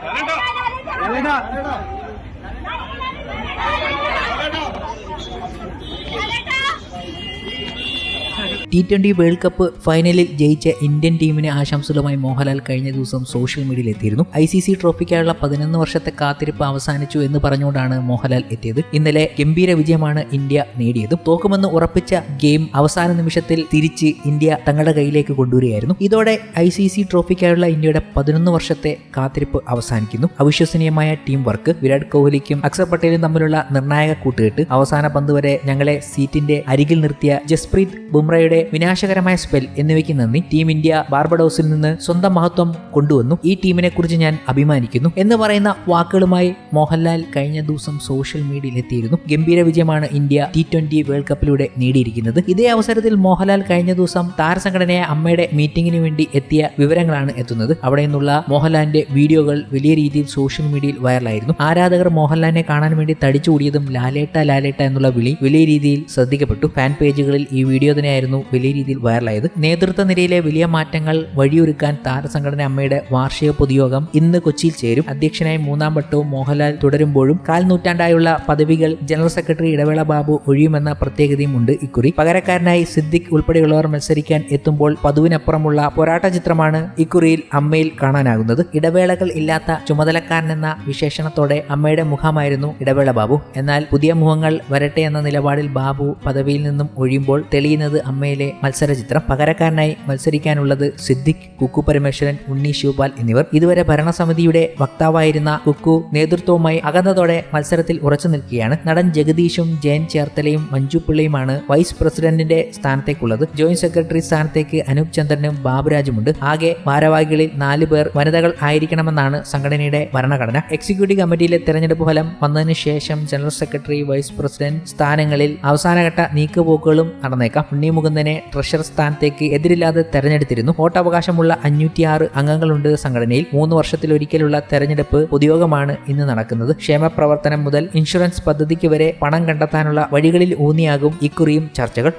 잘한다. 잘한다. 잘한다. T twenty world cup ഫൈനലിൽ ജയിച്ച Indian ടീമിന് ആശംസകളുമായി മോഹൻലാൽ കഴിഞ്ഞ ദിവസം സോഷ്യൽ മീഡിയയിൽ എത്തിയിരുന്നു. ഐ സി സി ട്രോഫിക്കായുള്ള പതിനൊന്ന് വർഷത്തെ കാത്തിരിപ്പ് അവസാനിച്ചു എന്ന് പറഞ്ഞുകൊണ്ടാണ് മോഹൻലാൽ എത്തിയത്. ഇന്നലെ ഗംഭീര വിജയമാണ് ഇന്ത്യ നേടിയത്. തോക്കുമെന്ന് ഉറപ്പിച്ച ഗെയിം അവസാന നിമിഷത്തിൽ തിരിച്ച് ഇന്ത്യ തങ്ങളുടെ കയ്യിലേക്ക് കൊണ്ടുവരികയായിരുന്നു. ഇതോടെ ഐ സി സി ട്രോഫിക്കായുള്ള ഇന്ത്യയുടെ പതിനൊന്ന് വർഷത്തെ കാത്തിരിപ്പ് അവസാനിക്കുന്നു. അവിശ്വസനീയമായ ടീം വർക്ക് വിരാട് കോഹ്ലിക്കും അക്സർ പട്ടേലും തമ്മിലുള്ള നിർണായക കൂട്ടുകെട്ട് അവസാന പന്ത് വരെ ഞങ്ങളെ സീറ്റിന്റെ അരികിൽ നിർത്തിയ ജസ്പ്രീത് ബുംറയുടെ വിനാശകരമായ സ്പെൽ എന്നിവയ്ക്ക് നന്ദി. ടീം ഇന്ത്യ ബാർബഡോസിൽ നിന്ന് സ്വന്തം മഹത്വം കൊണ്ടുവന്നു. ഈ ടീമിനെ കുറിച്ച് ഞാൻ അഭിമാനിക്കുന്നു. എന്ന് പറയുന്ന വാക്കുകളുമായി മോഹൻലാൽ കഴിഞ്ഞ ദിവസം സോഷ്യൽ മീഡിയയിൽ എത്തിയിരുന്നു. ഗംഭീര വിജയമാണ് ഇന്ത്യ ടി ട്വന്റി വേൾഡ് കപ്പിലൂടെ നേടിയിരിക്കുന്നത്. ഇതേ അവസരത്തിൽ മോഹൻലാൽ കഴിഞ്ഞ ദിവസം താരസംഘടനയായ അമ്മയുടെ മീറ്റിംഗിന് വേണ്ടി എത്തിയ വിവരങ്ങളാണ് എത്തുന്നത്. അവിടെ നിന്നുള്ള മോഹൻലാലിന്റെ വീഡിയോകൾ വലിയ രീതിയിൽ സോഷ്യൽ മീഡിയയിൽ വൈറലായിരുന്നു ആരാധകർ മോഹൻലാലിനെ കാണാൻ വേണ്ടി തടിച്ചുകൂടിയതും ലാലേട്ട ലാലേട്ട എന്നുള്ള വിളി വലിയ രീതിയിൽ ശ്രദ്ധിക്കപ്പെട്ടു. ഫാൻ പേജുകളിൽ ഈ വീഡിയോ തന്നെയായിരുന്നു വലിയ രീതിയിൽ വൈറലായത്. നേതൃത്വ നിരയിലെ വലിയ മാറ്റങ്ങൾ വഴിയൊരുക്കാൻ താരസംഘടന അമ്മയുടെ വാർഷിക പൊതുയോഗം ഇന്ന് കൊച്ചിയിൽ ചേരും. അധ്യക്ഷനായി മൂന്നാം വട്ടവും മോഹൻലാൽ തുടരുമ്പോഴും കാൽ നൂറ്റാണ്ടായുള്ള പദവികൾ ജനറൽ സെക്രട്ടറി ഇടവേള ബാബു ഒഴിയുമെന്ന പ്രത്യേകതയും ഉണ്ട് ഇക്കുറി. പകരക്കാരനായി സിദ്ദിഖ് ഉൾപ്പെടെയുള്ളവർ മത്സരിക്കാൻ എത്തുമ്പോൾ പതുവിനപ്പുറമുള്ള പോരാട്ട ചിത്രമാണ് ഇക്കുറിയിൽ അമ്മയിൽ കാണാനാകുന്നത്. ഇടവേളകൾ ഇല്ലാത്ത ചുമതലക്കാരൻ എന്ന വിശേഷണത്തോടെ അമ്മയുടെ മുഖമായിരുന്നു ഇടവേള ബാബു. എന്നാൽ പുതിയ മുഖങ്ങൾ വരട്ടെ എന്ന നിലപാടിൽ ബാബു പദവിയിൽ നിന്നും ഒഴിയുമ്പോൾ തെളിയുന്നത് അമ്മയിലെ മത്സര ചിത്രം പകരക്കാരനായി മത്സരിക്കാനുള്ളത് സിദ്ദിഖ് കുക്കു പരമേശ്വരൻ ഉണ്ണി ശിവപാൽ എന്നിവർ. ഇതുവരെ ഭരണസമിതിയുടെ വക്താവായിരുന്ന കുക്കു നേതൃത്വവുമായി അകന്നതോടെ മത്സരത്തിൽ ഉറച്ചു നിൽക്കുകയാണ്. നടൻ ജഗദീഷും ജയൻ ചേർത്തലയും മഞ്ജു പിള്ളയുമാണ് വൈസ് പ്രസിഡന്റിന്റെ സ്ഥാനത്തേക്കുള്ളത്. ജോയിന്റ് സെക്രട്ടറി സ്ഥാനത്തേക്ക് അനൂപ് ചന്ദ്രനും ബാബുരാജുമുണ്ട്. ആകെ ഭാരവാഹികളിൽ നാല് പേർ വനിതകൾ ആയിരിക്കണമെന്നാണ് സംഘടനയുടെ ഭരണഘടന. എക്സിക്യൂട്ടീവ് കമ്മിറ്റിയിലെ തെരഞ്ഞെടുപ്പ് ഫലം വന്നതിന് ശേഷം ജനറൽ സെക്രട്ടറി വൈസ് പ്രസിഡന്റ് സ്ഥാനങ്ങളിൽ അവസാനഘട്ട നീക്കുപോക്കുകളും നടന്നേക്കാം. ഉണ്ണി മുകുന്ദനെ ട്രഷറർ സ്ഥാനത്തേക്ക് എതിരില്ലാതെ തെരഞ്ഞെടുത്തിരുന്നു. വോട്ടവകാശമുള്ള അഞ്ഞൂറ്റിയാറ് അംഗങ്ങളുണ്ട് സംഘടനയിൽ. മൂന്ന് വർഷത്തിലൊരിക്കലുള്ള തെരഞ്ഞെടുപ്പ് പൊതുയോഗമാണ് ഇന്ന് നടക്കുന്നത്. ക്ഷേമപ്രവർത്തനം മുതൽ ഇൻഷുറൻസ് പദ്ധതിക്ക് വരെ പണം കണ്ടെത്താനുള്ള വഴികളിൽ ഊന്നിയാകും ഇക്കുറിയും ചർച്ചകൾ.